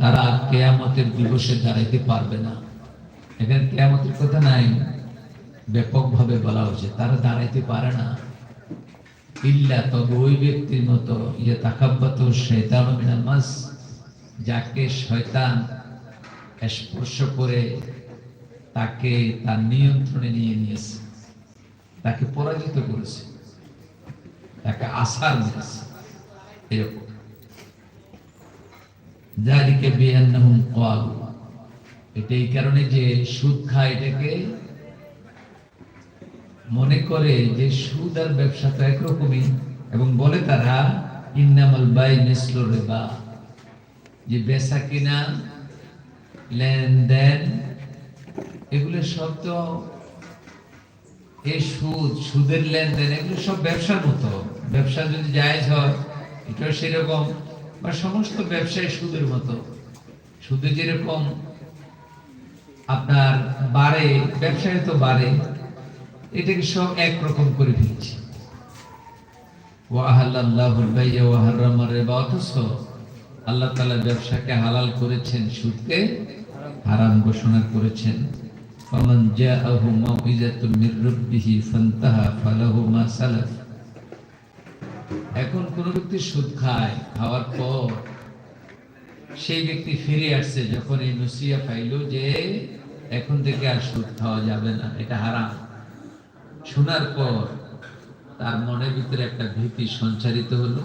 তারা কেয়ামতের দিবসে দাঁড়াইতে পারবে না। এখানে কেয়ামতের কথা নাই, ব্যাপকভাবে বলা হচ্ছে তারা দাঁড়াইতে পারে না। ইল্লা তবে ওই ব্যক্তির মতো ইয়ে তাকাব্বাত শৈতান মাস, যাকে শয়তান স্পর্শ করে তাকে তার নিয়ন্ত্রণে নিয়ে নিয়েছে, তাকে পরাজিত করেছে, তাকে আসার দিয়েছে এরকম। যারিকে বিয়ান্নাহুম ক্বালু এটা এই কারণে যে সুদ খায় এটাকে মনে করে যে সুদ আর ব্যবসা তো একরকমই, এবং বলে তারা, ইন্নামাল বাই মিসলো রেবা। যে বেচা কিনা, লেনদেন, এগুলো সব তো এই সুদ, সুদের লেনদেন, এগুলো সব ব্যবসার মতো। ব্যবসা যদি জায়েজ হয়, এটাও সেরকম। বা সমস্ত ব্যবসায় সুদের মতো। সুদে যেরকম আপনার বাড়ে, ব্যবসায় তো বাড়ে, এটাকে সব একরকম করে ফেলছে। আল্লাহ ব্যবসাকে হালাল করেছেন, সুদকে হারাম ঘোষণা করেছেন। জাআহু মাউইজাতুম মির রাব্বিহি ফান্তাহা ফালাহু মা এখন কোন ব্যক্তি সুদ খায়, খাওয়ার পর সেই ব্যক্তি ফিরে আসছে যখন এই নসিয়া পাইল যে এখন থেকে আর সুদ খাওয়া যাবে না, এটা হারাম। শোনার পর তার মনের ভিতরে একটা ভীতি সঞ্চারিত হলো।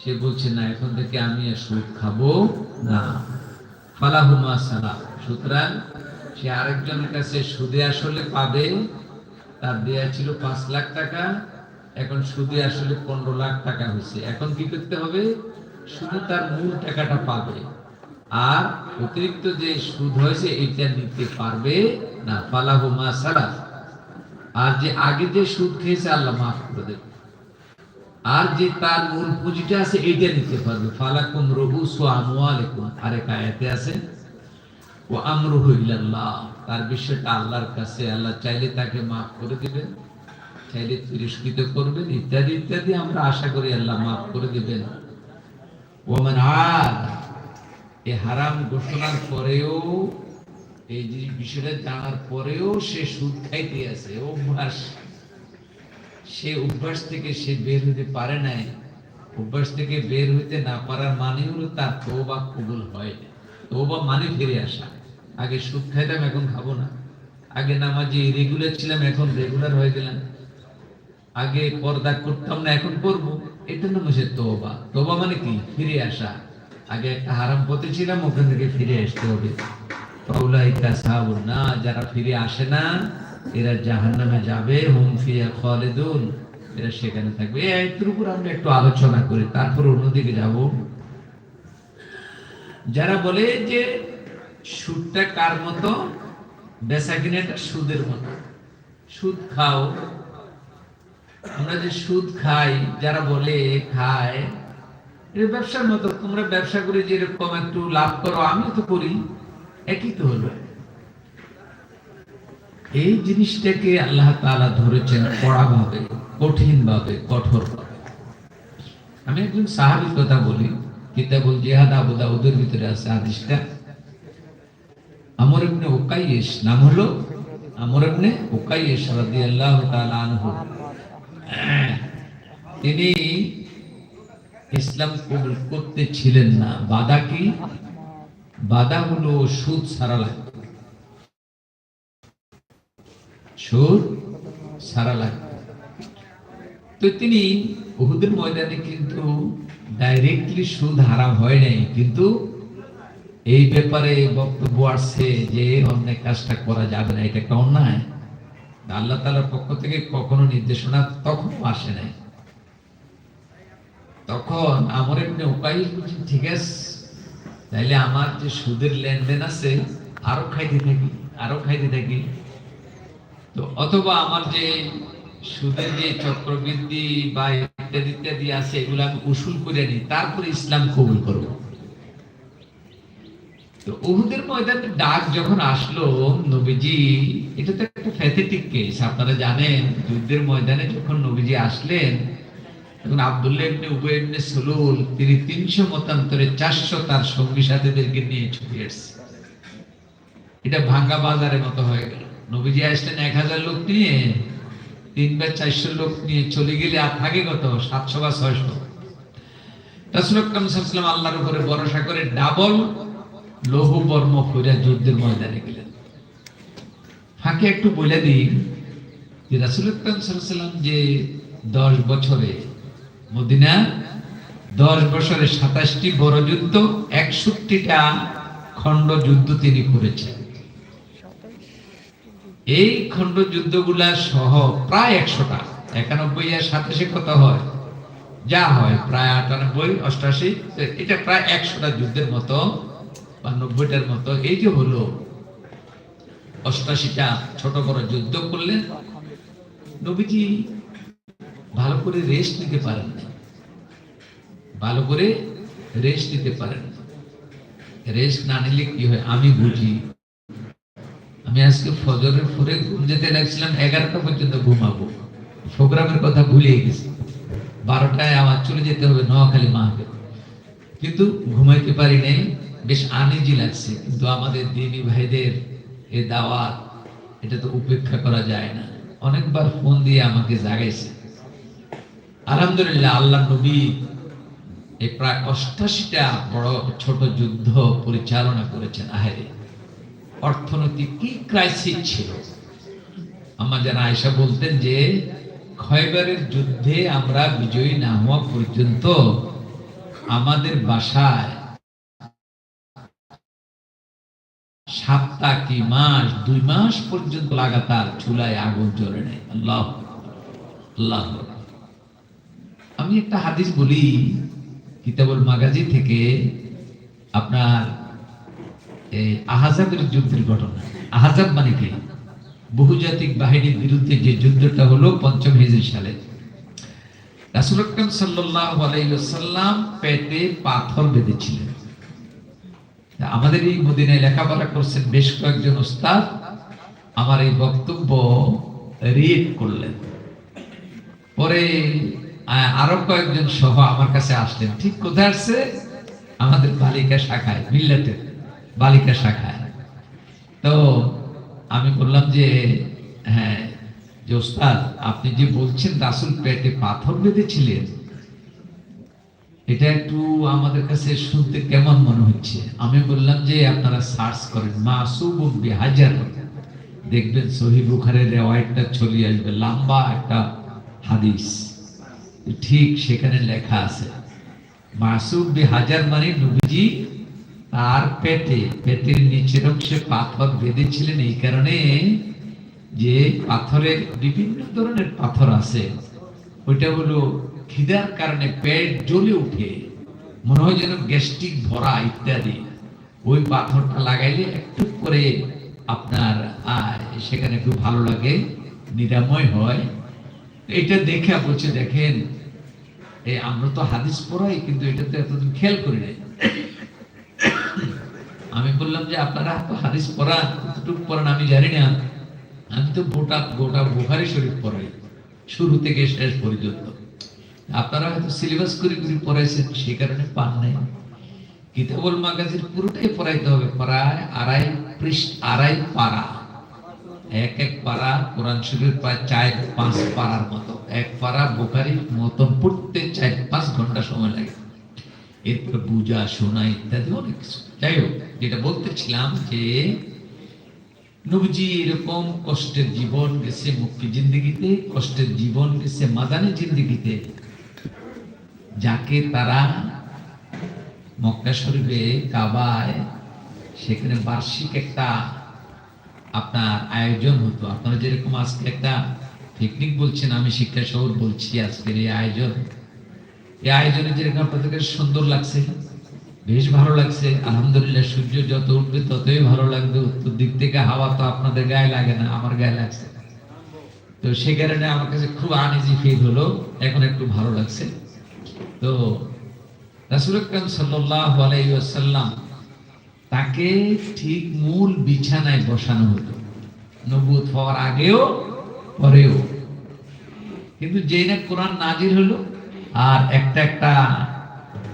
সে বলছে, না, এখন থেকে আমি আর সুদ খাব না। ফালাহুমা সালা সুতরাং সে আরেকজনের কাছে সুদে আসলে পাবে। তার দেয়া ছিল পাঁচ লাখ টাকা। এখন সুদে আসলে পনেরো লাখ টাকা হয়েছে। এখন কি করতে হবে? শুধু তার মূল টাকাটা পাবে। আর অতিরিক্ত যে সুদ হয়েছে, এইটা নিতে পারবে না। ফালাহুমা সালা আর যে আগে যে সুদ খেয়েছে, আল্লাহ মাফ করে দেবে। আর যে তার মূল পুঁজিটা আছে, এইটা নিতে পারবে। ফালাকুম রহুস ও আমওয়ালিকুম। আরেক আয়াতে আছে ও আমরুহু ইলাল্লাহ। তার বিষয়টা আল্লাহর কাছে, আল্লাহ চাইলে তাকে মাফ করে দিবেন। চাইলে তিরস্কৃত করবেন ইত্যাদি ইত্যাদি, আমরা আশা করি আল্লাহ মাফ করে দিবেন। ওমান আর এই হারাম ঘোষণার পরেও, এই যে বিষয়টা জানার পরেও সে সুদ খাইতে আছে। অভ্যাস, সে অভ্যাস থেকে সে বের হতে পারে নাই। অভ্যাস থেকে বের হইতে না পারার মানে হলো তার তৌবা কবুল হয় তৌবা মানে ফিরে আসা। আগে সুদ খাইতাম, এখন খাব না। আগে নামাজি রেগুলার ছিলাম, এখন রেগুলার হয়ে গেলাম। আগে পর্দা করতাম না, এখন করব। এটা নাম হচ্ছে তোবা। তোবা মানে কি? ফিরে আসা। আগে একটা হারাম পথে ছিলাম, ওখান থেকে ফিরে আসতে হবে। না, যারা ফিরে আসে না, এরা জাহান্নামে যাবে। হুম ফিয়া খালিদুন। এরা সেখানে থাকবে। এই উপর আমরা একটু আলোচনা করি, তারপর অন্যদিকে যাব। যারা বলে যে, সুদটা কার মতো? বেচা সুদের মতো। সুদ খাও আমরা যে সুদ খাই, যারা বলে খায় এটা ব্যবসার মতো, তোমরা ব্যবসা করে যেরকম একটু লাভ করো, আমিও তো করি, একই তো হলো। এই জিনিসটাকে আল্লাহ তাআলা ধরেছেন কড়া ভাবে কঠিন ভাবে কঠোর ভাবে আমি একজন সাহাবীর কথা বলি, কিতাবুল জিহাদ আবু দাউদের ভিতরে আছে হাদিসটা। আমর ইবনে উকাইয়েস নাম হলো আমর ইবনে উকাইয়েস রাদিয়াল্লাহু তাআলা আনহু। তিনি ইসলাম কবুল করতে ছিলেন না। বাধা কি? বাধা হলো সুদ সারা লাগবে সুদ সারা লাগবে তো তিনি উহুদের ময়দানে কিন্তু ডাইরেক্টলি সুদ হারাম হয় নাই। কিন্তু এই ব্যাপারে বক্তব্য আসছে যে অন্যায় কাজটা করা যাবে না, এটা একটা অন্যায়। আল্লাহ তালার পক্ষ থেকে কখনো নির্দেশনা তখন আসে নাই। তখন আমার এমনি উপায় ঠিক আছে, তাইলে আমার যে সুদের লেনদেন আছে, আরও খাইতে থাকি, আরও খাইতে থাকি। তো অথবা আমার যে সুদের যে চক্রবৃদ্ধি বা ইত্যাদি ইত্যাদি আছে, এগুলো আমি উসুল করে নিই, তারপরে ইসলাম কবুল করব। উহুদের ময়দানে ডাক যখন আসলো নবীজি, এটা তো একটা ফ্যাথেটিক কেস আপনারা জানেন, যুদ্ধের ময়দানে যখন নবীজি আসলেন এখন আব্দুল্লাহ ইবনে উবাই ইবনে সুলুল, তিনি তিনশো মতান্তরে চারশো তার সঙ্গী সাথীদেরকে নিয়ে ছুটে এটা ভাঙ্গা বাজারের মতো হয়ে গেল। নবীজি আসলেন এক হাজার লোক নিয়ে, তিন বা চারশো লোক নিয়ে চলে গেলে আর থাকে কত? সাতশো বা ছয়শো। রাসূল আকরাম আল্লাহর উপরে ভরসা করে ডাবল লৌহ বর্ম কইরা যুদ্ধের ময়দানে গেলেন। ফাঁকে একটু বলে দিই যে রাসূল সাল্লাল্লাহু যে দশ বছরে মদিনা, দশ বছরে সাতাশটি বড় যুদ্ধ, একষট্টিটা খণ্ড যুদ্ধ তিনি করেছেন। এই খণ্ড যুদ্ধগুলা সহ প্রায় একশোটা, একানব্বই আর সাতাশে কত হয়? যা হয়, প্রায় আটানব্বই, অষ্টাশি, এটা প্রায় একশোটা যুদ্ধের মতো বা নব্বইটার মতো। এই যে হলো অষ্টাশিটা ছোট বড় যুদ্ধ করলেন নবীজি ভালো করে রেস্ট নিতে পারেন না। ভালো করে রেস্ট নিতে পারেন রেস্ট না নিলে কি হয়? আমি বুঝি। আমি আজকে ফজরের পরে ঘুম যেতে লাগছিলাম, এগারোটা পর্যন্ত ঘুমাবো। প্রোগ্রামের কথা ভুলিয়ে গেছি। বারোটায় আমার চলে যেতে হবে নোয়াখালী মাহফিল। কিন্তু ঘুমাইতে পারি নাই। বেশ আনিজি লাগছে, কিন্তু আমাদের দিনী ভাইদের এ দাওয়াত, এটা তো উপেক্ষা করা যায় না। অনেকবার ফোন দিয়ে আমাকে জাগাইছে। আলহামদুলিল্লাহ, আল্লাহ নবী এই প্রায় অষ্টাশিটা বড় ছোট যুদ্ধ পরিচালনা করেছেন আহেরে। অর্থনৈতিক কি ক্রাইসিস ছিল? আমার যারা আয়সা বলতেন যে, খয়বারের যুদ্ধে আমরা বিজয়ী না হওয়া পর্যন্ত আমাদের বাসায় সপ্তাহ কি মাস? দুই মাস পর্যন্ত লাগাতার চুলায় আগুন জ্বলে নেই। আল্লাহ আল্লাহ আমি একটা হাদিস বলি, কিতাবুল মাগাজি থেকে আপনার এই আহাজাবের যুদ্ধের ঘটনা। আহাজাব মানে কি? বহুজাতিক বাহিনীর বিরুদ্ধে যে যুদ্ধটা হলো পঞ্চম হিজরি সালে। রাসূল আকরাম সাল্লাল্লাহু আলাইহি পেটে পাথর বেঁধেছিলেন। আমাদের এই মদিনায় লেখাপড়া করছেন বেশ কয়েকজন ওস্তাদ আমার এই বক্তব্য রিড করলেন। পরে আরও কয়েকজন সহ আমার কাছে আসলেন। ঠিক কোথায় আসছে? আমাদের বালিকা শাখায়, মিল্লাতের বালিকা শাখায়। তো আমি বললাম যে হ্যাঁ যে ওস্তাদ আপনি যে বলছেন রাসুল পেটে পাথর বেঁধেছিলেন এটা একটু আমাদের কাছে শুনতে কেমন মনে হচ্ছে? আমি বললাম যে আপনারা সার্চ করেন মাসুব হাজার দেখবেন সহি বুখারের রেওয়ায়তটা চলে আসবে, লম্বা একটা হাদিস। ঠিক সেখানে লেখা আছে, মাসুব হাজার মানে নবীজি তার পেটে, পেটের নিচের অংশে পাথর বেঁধেছিলেন এই কারণে যে পাথরের বিভিন্ন ধরনের পাথর আছে। ওইটা হলো খিদার কারণে পেট জ্বলে উঠে। মনে হয় যেন গ্যাস্ট্রিক ভরা ইত্যাদি। ওই পাথরটা লাগাইলে একটু করে আপনার সেখানে একটু ভালো লাগে, নিরাময় হয়। এটা দেখে বলছে, দেখেন এই আমরা তো হাদিস পড়াই, কিন্তু এটা তো এতদিন খেয়াল করি নাই। আমি বললাম যে, আপনারা তো হাদিস পড়ান কতটুকু পড়ান, আমি জানি না। আমি তো গোটা গোটা বুখারি শরীফ পড়াই, শুরু থেকে শেষ পর্যন্ত। আপনারা হয়তো সিলেবাস করে করে পড়াইছেন সেই কারণে পান নাই। কিতাবুল মাগাজির পুরোটাই পড়াইতে হবে, প্রায় আড়াই পৃষ্ঠ, আড়াই পারা। এক এক পারা কোরআন শরীফের প্রায় চার পাঁচ পারার মতো। এক পারা বোকারির মতন পড়তে চার পাঁচ ঘণ্টা সময় লাগে। এরপর পূজা শোনা ইত্যাদি অনেক কিছু। যাই হোক, যেটা বলতেছিলাম যে, নবজি এরকম কষ্টের জীবন গেছে মুক্তি জিন্দিগিতে, কষ্টের জীবন গেছে মাদানি জিন্দিগিতে। যাকে তারা মক্কা শরীফে কাবায়, সেখানে বার্ষিক একটা আপনার আয়োজন হতো। আপনারা যেরকম আজকে একটা পিকনিক বলছেন, আমি শিক্ষা শহর বলছি আজকের এই আয়োজন। এই আয়োজনে যেরকম আপনাদের কাছে সুন্দর লাগছে, বেশ ভালো লাগছে। আলহামদুলিল্লাহ, সূর্য যত উঠবে ততই ভালো লাগবে। উত্তর দিক থেকে হাওয়া তো আপনাদের গায়ে লাগে না, আমার গায়ে লাগছে। তো সে কারণে আমার কাছে খুব আনইজি ফিল হলো, এখন একটু ভালো লাগছে। তো রাসূল আকরাম সাল্লাল্লাহু আলাইহি ওয়াসাল্লাম তাকে ঠিক মূল বিছানায় বসানো হতো। নবুয়ত হওয়ার আগেও, পরেও। কিন্তু যেই না কোরআন নাজির হলো, আর একটা একটা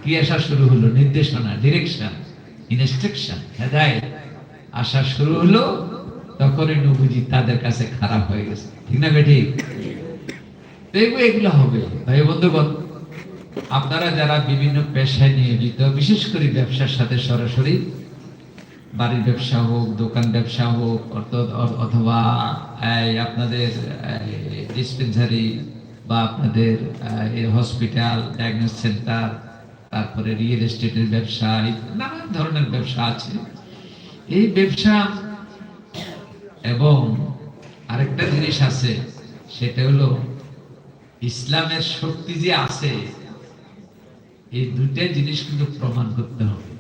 কি আসা শুরু হলো, নির্দেশনা ডিরেকশন ইনস্ট্রাকশন হেদায়ত আসা শুরু হলো, তখনই নবুজি তাদের কাছে খারাপ হয়ে গেছে। ঠিক না দেখব এগুলো হবে। ভাই বন্ধুগণ আপনারা যারা বিভিন্ন পেশায় নিয়োজিত, বিশেষ করে ব্যবসার সাথে সরাসরি, বাড়ির ব্যবসা হোক, দোকান ব্যবসা হোক অথবা আপনাদের ডিসপেন্সারি বা আপনাদের হসপিটাল ডায়াগনোস সেন্টার তারপরে রিয়েল এস্টেটের ব্যবসা নানান ধরনের ব্যবসা আছে। এই ব্যবসা এবং আরেকটা জিনিস আছে, সেটা হলো ইসলামের শক্তি যে আছে এই দুইটা জিনিস কিন্তু প্রমাণ করতে হবে।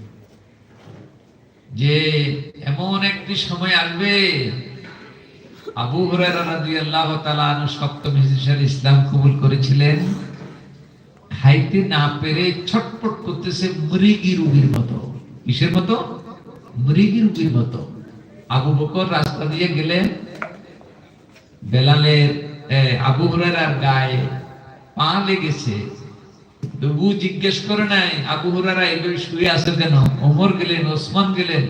যে এমন একটি সময় আসবে, আবু আনহু সপ্তম হিজরি ইসলাম কবুল করেছিলেন। খাইতে না পেরে ছটপট করতেছে মৃগী রুগীর মতো। কিসের মতো? মৃগী রুগীর মতো। আবু বকর রাস্তা দিয়ে গেলেন। বেলালের আবু হুরায়রার গায়ে পা লেগেছে। তবু জিজ্ঞেস করে নাই, আবু হুরারা শুয়ে আছে কেন? ওমর গেলেন, ওসমান গেলেন।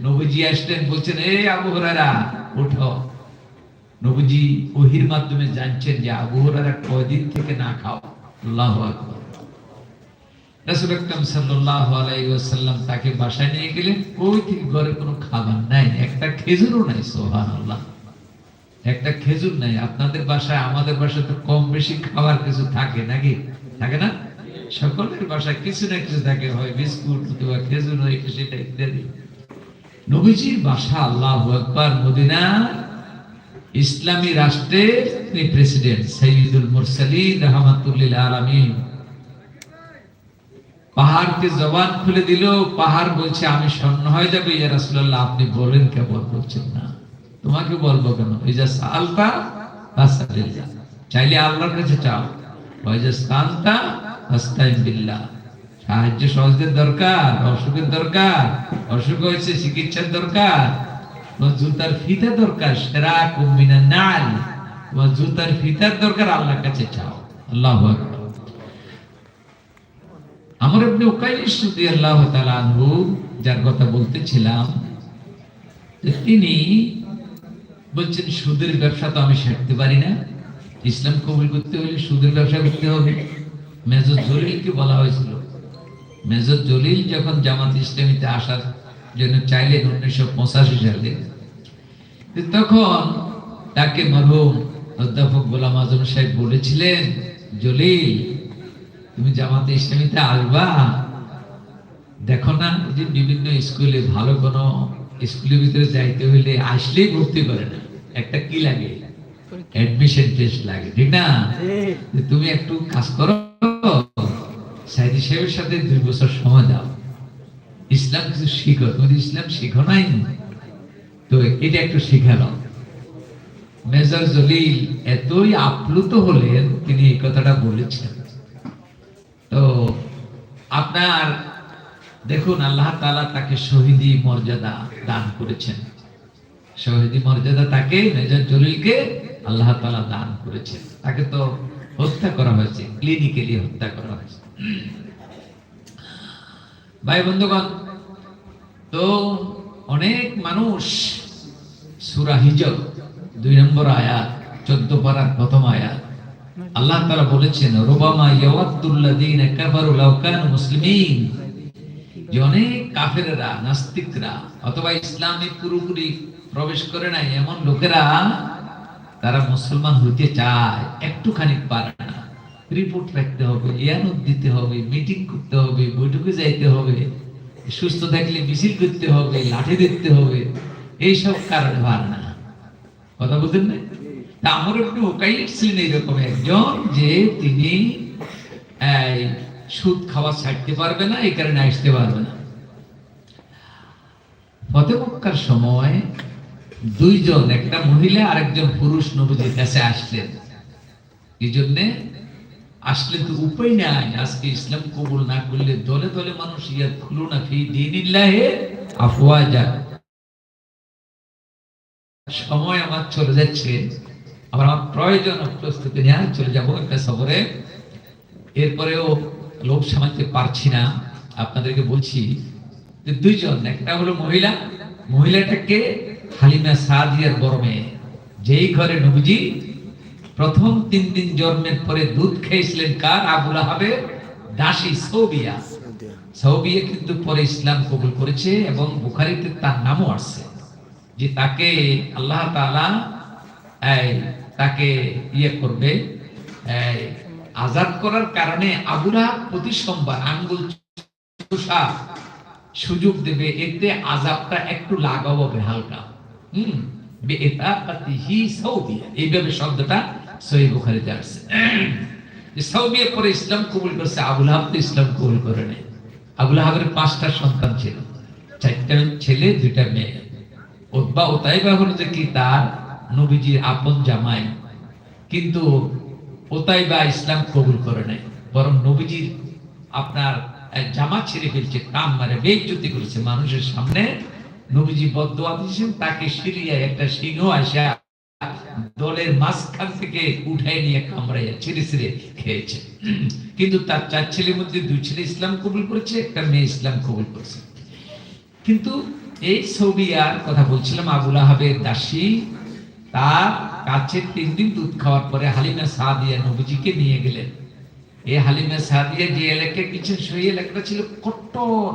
নবীজি আসলেন, বলছেন, এই আবু হুরারা ওহির মাধ্যমে জানছেন যে আবু হুরারা থেকে না খাও। আল্লাহু আকবার। রাসূল আকরাম সাল্লাল্লাহু আলাইহি ওয়াসাল্লাম তাকে বাসায় নিয়ে গেলেন। ওই থেকে ঘরে কোনো খাবার নাই? একটা খেজুরও নাই, সুবহানাল্লাহ। একটা খেজুর নাই। আপনাদের বাসায়, আমাদের বাসায় তো কম বেশি খাবার কিছু থাকে নাকি? থাকে না? সকলের বাসায় কিছু না কিছু থাকে, হয় বিস্কুট অথবা খেজুর, হয় সেটা ইত্যাদি। নবীজির বাসা, আল্লাহ আকবার, মদিনা, ইসলামী রাষ্ট্রের তিনি প্রেসিডেন্ট সৈয়দুল মুরসালিন, রহমাতুল্লিল আলামিন। পাহাড়কে জবান খুলে দিল, পাহাড় বলছে, আমি স্বর্ণ হয়ে যাবে, ইয়া রাসূলুল্লাহ, আপনি বলেন কেবল বলছেন না। তোমাকে বলব কেন? এই যে সালতা চাইলে আল্লাহর কাছে চাও। ওই যে স্থানটা সাহায্য সহজদের দরকার, অসুখের দরকার, অসুখ হয়েছে, চিকিৎসার দরকার। জুতার ফিতা দরকার সেরা কুমিনা নাল। জুতার ফিতার দরকার, আল্লাহর কাছে চাও। আল্লাহু আমার আপনি উকাইশ রাদিয়াল্লাহু যার কথা বলতেছিলাম তিনি বলছেন, সুদের ব্যবসা তো আমি সারতে পারি না। ইসলাম কবুল করতে হলে সুদের ব্যবসা করতে হবে। মেজর জলিলকে বলা হয়েছিল। মেজর জলিল যখন জামাত ইসলামীতে আসার জন্য চাইলেন উনিশশো পঁচাশি সালে তখন তাকে মরহুম অধ্যাপক গোলাম আজম সাহেব বলেছিলেন জলিল তুমি জামাতে ইসলামীতে আসবা? দেখো না যে বিভিন্ন স্কুলে ভালো কোনো স্কুলের ভিতরে যাইতে হইলে আসলেই ভর্তি করে না। একটা কি লাগে? অ্যাডমিশন টেস্ট লাগে ঠিক না? তুমি একটু কাজ করো সাইদি সাহেবের সাথে দুই বছর সময় দাও। ইসলাম কিছু শিখো তুমি তো ইসলাম শিখো নাই? তো এটা একটু শিখালো মেজর জলিল এতই আপ্লুত হলেন, তিনি এই কথাটা বলেছেন। তো আপনার, দেখুন, আল্লাহ তালা তাকে শহীদি মর্যাদা দান করেছেন। শহীদি মর্যাদা তাকে, মেজর জলিলকে আল্লাহ তালা দান করেছেন। তাকে তো হত্যা করা হয়েছে ক্লিনিক্যালি হত্যা করা হয়েছে। ভাই বন্ধুগণ, তো অনেক মানুষ সুরা দুই নম্বর আয়াত, চোদ্দ পারার প্রথম আয়াত, আল্লাহ তাআলা বলেছেন, রুবামা মুসলিমিন। যে অনেক নাস্তিকরা অথবা ইসলামে পুরোপুরি প্রবেশ করে নাই, এমন লোকেরা, তারা মুসলমান হইতে চায়, একটুখানি পারে না। রিপোর্ট রাখতে হবে, ইয়ানত দিতে হবে মিটিং করতে হবে, বৈঠকে যাইতে হবে, সুস্থ থাকলে মিছিল করতে হবে, লাঠি দেখতে হবে, এইসব কারণে ভার না। কথা বুঝেন না? তা আমার একটু ওকাইট ছিলেন এইরকম একজন যে তিনি সুদ খাওয়া ছাড়তে পারবে না, এই কারণে আসতে পারবে না। ফতে মক্কার সময় দুইজন, একটা মহিলা আর একজন পুরুষ নবীজির কাছে আসলেন। এই জন্যে? আসলে তো উপায় নাই। আজকে ইসলাম কবুল না করলে দলে দলে মানুষ ইয়া খুলু না। ফি দিনিল্লাহে আফওয়াজা। সময় আমার চলে যাচ্ছে। আবার আমার প্রয়োজন প্রস্তুতি নেওয়া চলে যাব একটা সফরে। এরপরেও লোক সামালতে পারছি না। আপনাদেরকে বলছি যে দুইজন, একটা হলো মহিলা। মহিলাটাকে হালিমা সাদিয়ার বড় মেয়ে যেই ঘরে নবীজি প্রথম তিন দিন জন্মের পরে দুধ খেয়েছিলেন কার? আবুল আহাবের দাসী সৌবিয়া। সৌবিয়া কিন্তু পরে ইসলাম কবুল করেছে এবং বুখারিতে তার নামও আসছে যে তাকে আল্লাহ তাআলা তাকে ইয়ে করবে আজাদ করার কারণে আবুরা প্রতি সোমবার আঙ্গুল সুযোগ দেবে, এতে আজাবটা একটু লাগাও হবে হালকা। হুম এটা এইভাবে শব্দটা সহি বুখারিতে আসছে। সৌদিয়া পরে ইসলাম কবুল করছে, আবুল আহাব তো ইসলাম কবুল করে নেই আবুল আহাবের পাঁচটা সন্তান ছিল, চারটা ছেলে, দুইটা মেয়ে। ওতবা ওতাইবা হলো যে কি তার নবীজির আপন জামাই। কিন্তু ওতাইবা ইসলাম কবুল করে নাই বরং নবীজির আপনার জামা ছেড়ে ফেলছে কাম মারে বেজ্জতি করেছে। মানুষের সামনে নবীজি বদোয়া দিয়েছেন, তাকে সিরিয়ায় একটা সিংহ আসা দলের মাঝখান থেকে উঠাই নিয়ে কামড়াইয়া ছিঁড়ে ছিঁড়ে খেয়েছে। কিন্তু তার চার ছেলের মধ্যে দুই ছেলে ইসলাম কবুল করেছে, একটা মেয়ে ইসলাম কবুল করেছে। কিন্তু এই কথা বলছিলাম, আবুল আহাবের দাসী, তার কাছে তিন দিন দুধ খাওয়ার পরে হালিমা সাদিয়া নবীজিকে নিয়ে গেলেন। এই হালিমা সাদিয়া যে এলাকায় কিছু সেই এলাকাটা ছিল কট্টর।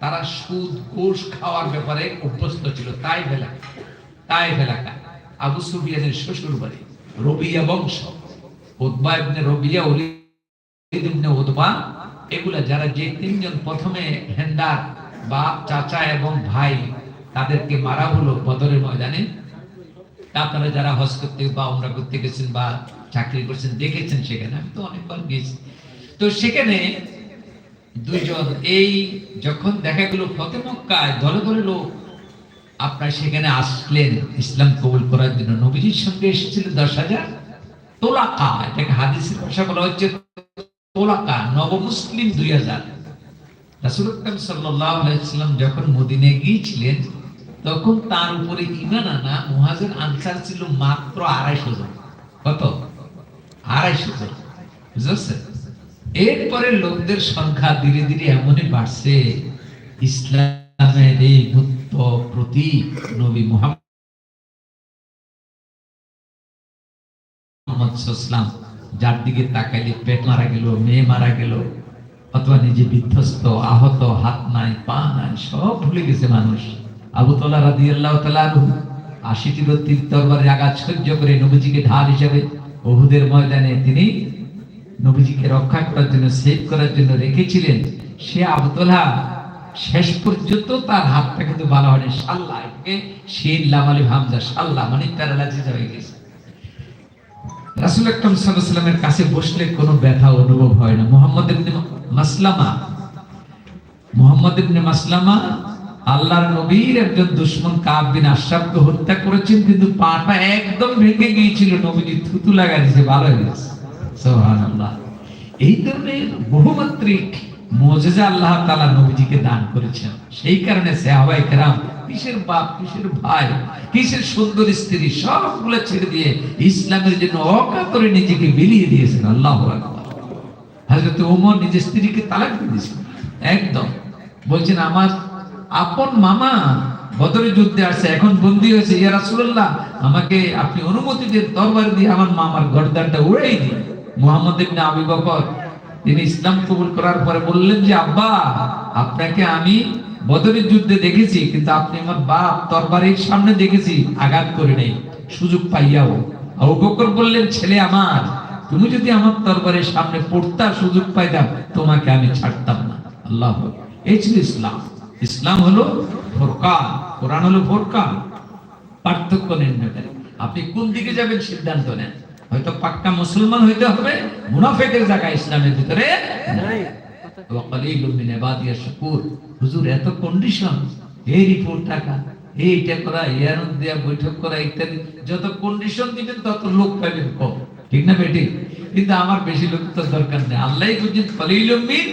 তারা সুদ ঘুষ খাওয়ার ব্যাপারে অভ্যস্ত ছিল তাই এলাকা তাই এলাকা আবু সুফিয়ানের শ্বশুর বাড়ি রবিয়া বংশ। Utba ibn Rabia Walid ibn Utba এগুলা যারা যে তিনজন প্রথমে হেন্ডার, বাপ, চাচা এবং ভাই, তাদেরকে মারা হলো বদরের ময়দানে। তা আপনারা যারা হজ করতে বা উমরা করতে গেছেন বা চাকরি করছেন, দেখেছেন সেখানে। আমি তো অনেকবার গেছি তো সেখানে দুইজন, এই যখন দেখা গেল ফতে মক্কায়, দলে দলে লোক আপনার সেখানে আসলেন ইসলাম কবুল করার জন্য। নবীজির সঙ্গে এসেছিল দশ হাজার তোলাকা। এটাকে হাদিসের ভাষা বলা হচ্ছে তোলাকা, নবমুসলিম দুই হাজার। রাসূল আকরাম সাল্লাল্লাহু আলাইহি সাল্লাম যখন মদিনায় গিয়েছিলেন, তখন তার উপরে ঈমান আনা মুহাজির আনসার ছিল মাত্র আড়াইশো জন। কত? আড়াইশো জন। বুঝতে এরপরে লোকদের সংখ্যা ধীরে ধীরে এমনই বাড়ছে। ইসলামের এই প্রতীক নবী মোহাম্মদ যার দিকে তাকাইলে পেট মারা গেল, মেয়ে মারা গেল, অথবা নিজে বিধ্বস্ত, আহত, হাত নাই, পা নাই, সব ভুলে গেছে মানুষ। আবু তোলা রাদি আল্লাহ আশিটি তীর তরবারের আঘাত সহ্য করে নবীজিকে ঢাল হিসেবে ওহুদের ময়দানে তিনি নবীজিকে রক্ষা করার জন্য, সেভ করার জন্য রেখেছিলেন। সে আবতলা শেষ পর্যন্ত তার হাতটা কিন্তু ভালো হয়নি। সাল্লাহ শিন লামালি হামজা সাল্লাহ মানে প্যারালাইসিস হয়ে গেছে। রাসূল ওয়াসাল্লামের কাছে বসলে কোনো ব্যথা অনুভব হয় না। মুহাম্মদ ইবনে মাসলামা, মুহাম্মদ ইবনে মাসলামা আল্লাহর নবীর একজন দুশমন কাব বিন আশরাফকে হত্যা করেছেন, কিন্তু পাটা একদম ভেঙে গিয়েছিল। নবীজি থুতু লাগাই দিয়েছে, ভালো হয়ে গেছে। সুবহানাল্লাহ। এই ধরনের বহুমাত্রিক মুজিজা আল্লাহ তালা নবীজিকে দান করেছেন। সেই কারণে সাহাবায়ে কেরাম কিসের বাপ, কিসের ভাই, কিসের সুন্দর স্ত্রী সবগুলো ছেড়ে দিয়ে ইসলামের জন্য অকাতরে নিজেকে বিলিয়ে দিয়েছেন। আল্লাহ হযরত ওমর নিজের স্ত্রীকে তালাক দিয়ে দিয়েছেন। একদম। বলছেন, আমার আপন মামা বদরের যুদ্ধে আসছে, এখন বন্দী হয়েছে। ইয়া রাসূলুল্লাহ, আমাকে আপনি অনুমতি দেন, তরবার দিয়ে আমার মামার গর্দানটা উড়াই দিন। মুহাম্মদ ইবনে আবু বকর তিনি ইসলাম কবুল করার পরে বললেন যে, আব্বা, আপনাকে আমি বদরের যুদ্ধে দেখেছি, কিন্তু আপনি আমার বাপ তরবারির সামনে দেখেছি, আঘাত করে নেই, সুযোগ পাইয়াও। আবু বললেন, ছেলে আমার, তুমি যদি আমার তরবারের সামনে পড়তা, সুযোগ পাইতাম তোমাকে আমি ছাড়তাম না। আল্লাহ এই ছিল ইসলাম। ইসলাম হলো ফোরকান, কোরআন হলো ফোরকান, পার্থক্য নির্ণয়কারী আপনি কোন দিকে যাবেন সিদ্ধান্ত নেন? হয়তো পাক্কা মুসলমান হইতে হবে মুনাফেকের জায়গায় ইসলামের ভিতরে হুজুর এত কন্ডিশন এই রিপোর্ট টাকা এইটা করা ইয়ারন দেয়া বৈঠক করা ইত্যাদি। যত কন্ডিশন দিবেন তত লোক পাবেন কম। ঠিক না বেটি? কিন্তু আমার বেশি লোক তো দরকার নেই। আল্লাহ বুঝছেন কলিলুম মিন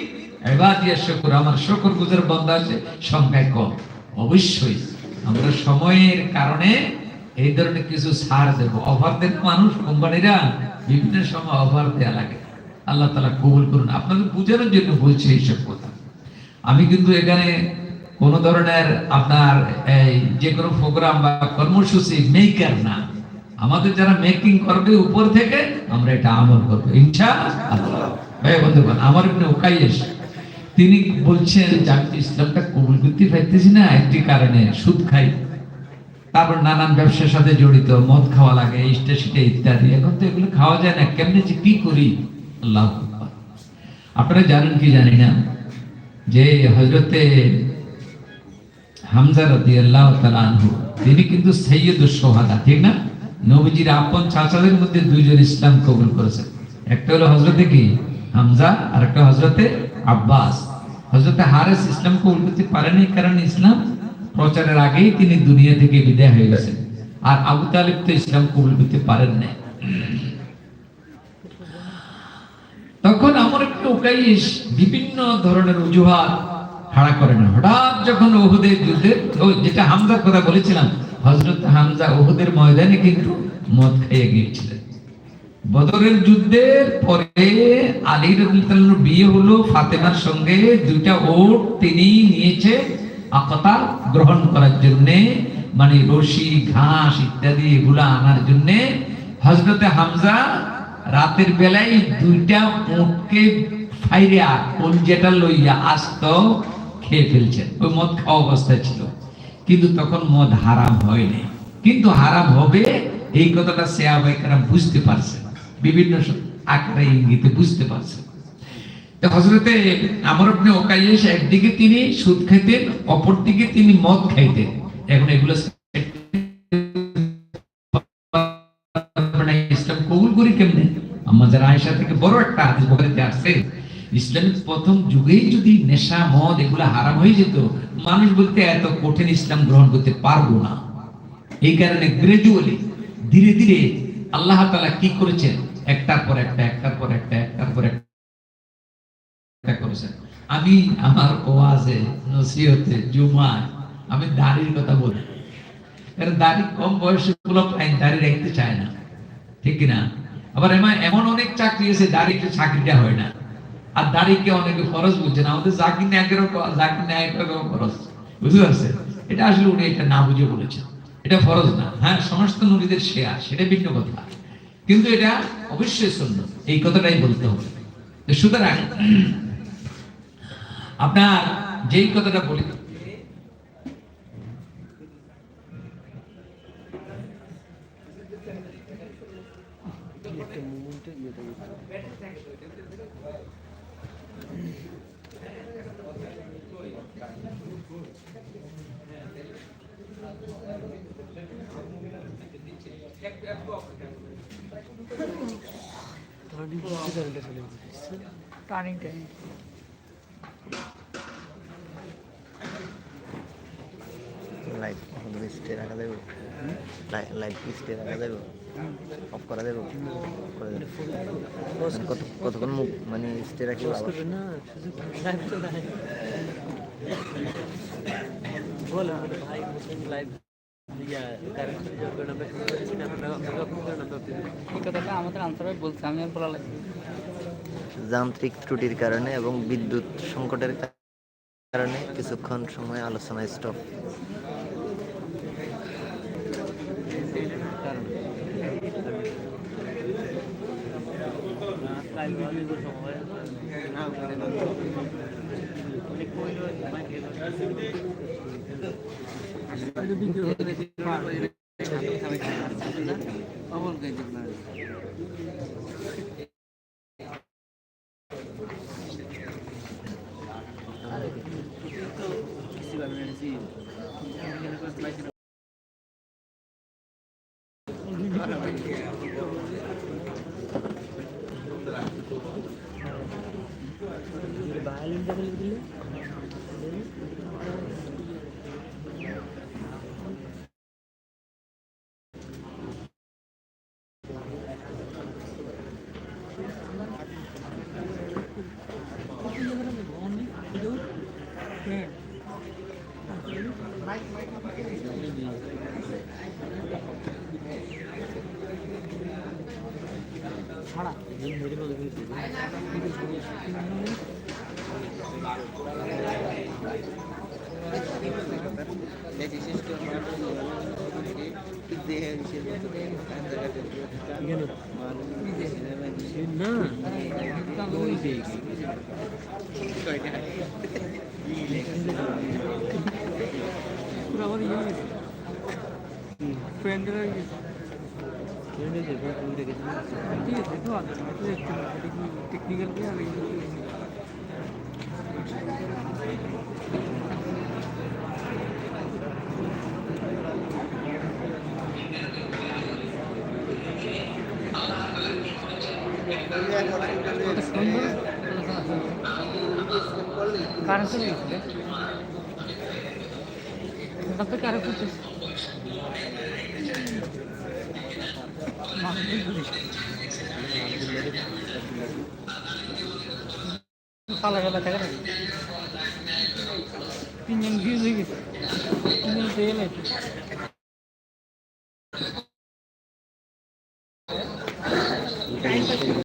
ইবাদিয়াশ শাকুর আমার শুকর গুজার বান্দা আছে সংখ্যায় কম। অবশ্যই। আমরা সময়ের কারণে এই ধরনের কিছু ছাড় দেব। অফার দেন মানুষ, কোম্পানিরা বিভিন্ন সময় অফার দেয়া লাগে। আল্লাহ তালা কবুল করুন। আপনাদের বোঝানোর জন্য বলছি এইসব কথা। আমি কিন্তু এখানে কোন ধরনের আপনার এই যে কোনো প্রোগ্রাম বা কর্মসূচি মেকার না। আমাদের যারা মেকিং করবে উপর থেকে আমরা এটা আমল করব আল্লাহ ভাই বন্ধুগণ, আমার এখানে ওকাইয়েস তিনি বলছেন যে আমি ইসলামটা কবুল করতে পারতেছি না, একটি কারণে সুদ খাই। তারপর নানান ব্যবসার সাথে জড়িত, মদ খাওয়া লাগে, ইস্টা সিটা ইত্যাদি। এখন তো এগুলো খাওয়া যায় না, কেমনি যে কি করি? আল্লাহ আপনারা জানেন কি জানি না? যে হজরতে হামজা রাদিয়াল্লাহু তাআলা আনহু, তিনি কিন্তু সৈয়দুস সোহাদা, ঠিক না? নবীজির আপন চাচাদের মধ্যে দুইজন ইসলাম কবুল করেছেন। একটা হলো হজরতে কি? হামজা আর একটা হজরতে আব্বাস। হজরতে হারেস ইসলাম কবুল করতে পারেনি, কারণ ইসলাম প্রচারের আগেই তিনি দুনিয়া থেকে বিদায় হয়ে গেছেন। আর আবু তালিব তো ইসলাম কবুল করতে পারেন না তখন আমার একটু উকাইশ বিভিন্ন ধরনের অজুহাত হারা করে না হঠাৎ যখন ওহুদের যুদ্ধে যেটা হামজার কথা বলেছিলাম হজরত হামজা ওহুদের ময়দানে কিন্তু মদ খাইয়ে গিয়েছিলেন। বদরের যুদ্ধের পরে আলী রাদিয়াল্লাহু বিয়ে হলো, ফাতেমার সঙ্গে দুইটা ওট তিনি নিয়েছে আকতা গ্রহণ করার জন্য মানে রশি, ঘাস ইত্যাদি এগুলা আনার জন্য হজরতে হামজা রাতের বেলায় দুইটা উটকে ফাইরিয়া কলজেটা লইয়া আস্ত খেয়ে ফেলছেন। ওই মদ খাওয়া অবস্থায় ছিল। কিন্তু তখন মদ হারাম হয়নি। কিন্তু হারাম হবে, এই কথাটা সেয়াবাইকারা বুঝতে পারছেন। বিভিন্ন আকারে ইঙ্গিতে বুঝতে পারছেন। তো হজরতে আমার আপনি একদিকে তিনি সুদ খাইতেন তিনি মদ খাইতেন। এখন এগুলো ইসলাম কবুল করি কেমনে? আয়েশা থেকে বড় একটা হাদিস বুখারীতে আসছে, ইসলামের প্রথম যুগেই যদি নেশা, মদ এগুলো হারাম হয়ে যেত, মানুষ বলতে এত কঠিন ইসলাম গ্রহণ করতে পারব না। এই কারণে গ্রাজুয়ালি ধীরে ধীরে আল্লাহ তাআলা কি করেছেন? একটার পর একটা, একটার পর একটা, একটার পর একটা করেছেন। আমি আমার ওয়াজে, নসিহতে, জুমায়, আমি দাড়ির কথা বলি। কারণ দাড়ি কম বয়সে গুলো পাই দাড়ি রাখতে চায় না। ঠিক কিনা? আবার এমন এমন অনেক চাকরি আছে, দাড়িতে চাকরিটা হয় না। আর দাড়িকে অনেকে খরচ বুঝছে না। আমাদের জাকির নায়কেরও ক- জাকির নায়কেরও খরচ। বুঝতে পারছেন? এটা আসলে উনি এটা না বুঝে বলেছেন। এটা ফরজ না। হ্যাঁ সমস্ত নবীদের শেয়ার সেটা ভিন্ন কথা। কিন্তু এটা অবশ্যই শূন্য এই কথাটাই বলতে হবে। সুতরাং আপনার যেই কথাটা বলি। টার্নিং টাইম লাইট স্টে রাখা যাবে লাইট স্টে রাখা যাবে অফ করা যাবে। মানে কতক্ষণ মুখ মানে স্টে রাখি বলো ভাই লাইভ ইয়া এই কথাটা আমাদের আনসার বলছে আমি আর বলা লাগবে যান্ত্রিক ত্রুটির কারণে এবং বিদ্যুৎ সংকটের কারণে কিছুক্ষণ সময় আলোচনা স্টপ বলে দিলে টেকনিক্যাল কারেন্ট কারেন্ট করতেছে পালা গেলা থাকে নাকি তিনজন ভিউজ হয়ে তিনজন হয়েছে